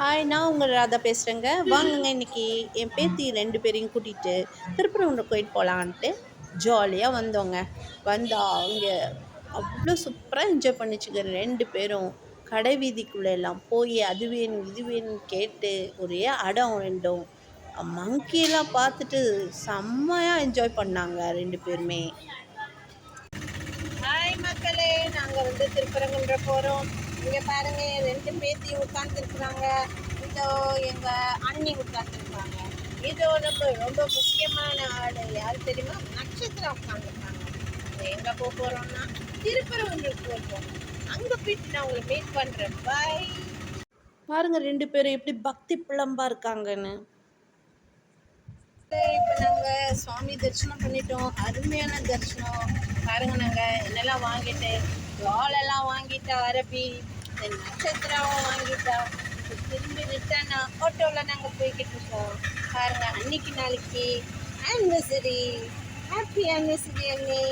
Hi நான் உங்கள் ராதா பேசுகிறேங்க வாங்குங்க இன்னைக்கு என் பேத்தி ரெண்டு பேரையும் கூட்டிகிட்டு திருப்பரங்குன்ற கோயில் போகலான்ட்டு ஜாலியாக வந்தோங்க. வந்தா அவங்க அவ்வளோ சூப்பராக என்ஜாய் பண்ணிச்சுங்க. ரெண்டு பேரும் கடை வீதிக்குள்ளே எல்லாம் போய் அது வேணும் இது வேணும் கேட்டு ஒரே அடம் ரெண்டும். மங்கியெல்லாம் பார்த்துட்டு செம்மையாக என்ஜாய் பண்ணாங்க ரெண்டு பேருமே. ஹாய் மக்களே நாங்கள் வந்து திருப்பரங்குன்ற போகிறோம் இங்கே பாருங்க ரெண்டு பேத்தி உட்காந்துருக்குறாங்க இதோ எங்கள் அண்ணி உட்காந்துருக்காங்க இதோ நம்ம ரொம்ப முக்கியமான ஆள். யார் தெரியுமா? நட்சத்திரம் உட்காந்துருக்காங்க எங்கே போக போகிறோம்னா திருப்பரங்குன்றம் போகிறோம் அங்கே போயிட்டு நான் உங்களை மீட் பண்ணுறேன் பாய் பாருங்க ரெண்டு பேரும் எப்படி பக்தி பிளம்பா இருக்காங்கன்னு. இப்போ நாங்கள் சுவாமி தரிசனம் பண்ணிட்டோம். அருமையான தரிசனம். பாருங்க நாங்கள் என்னெல்லாம் வாங்கிட்டு வாழெல்லாம் வாங்கிட்டா அரபி இந்த நட்சத்திரம் வாங்கிட்டா திரும்பி ரிட்டர்னா ஆட்டோவில் நாங்கள் போய்கிட்டு இருக்கோம். பாருங்க அன்னைக்கு நாளைக்கு ஆனிவர்சரி ஹாப்பி ஆனிவர்சரி அண்ணே.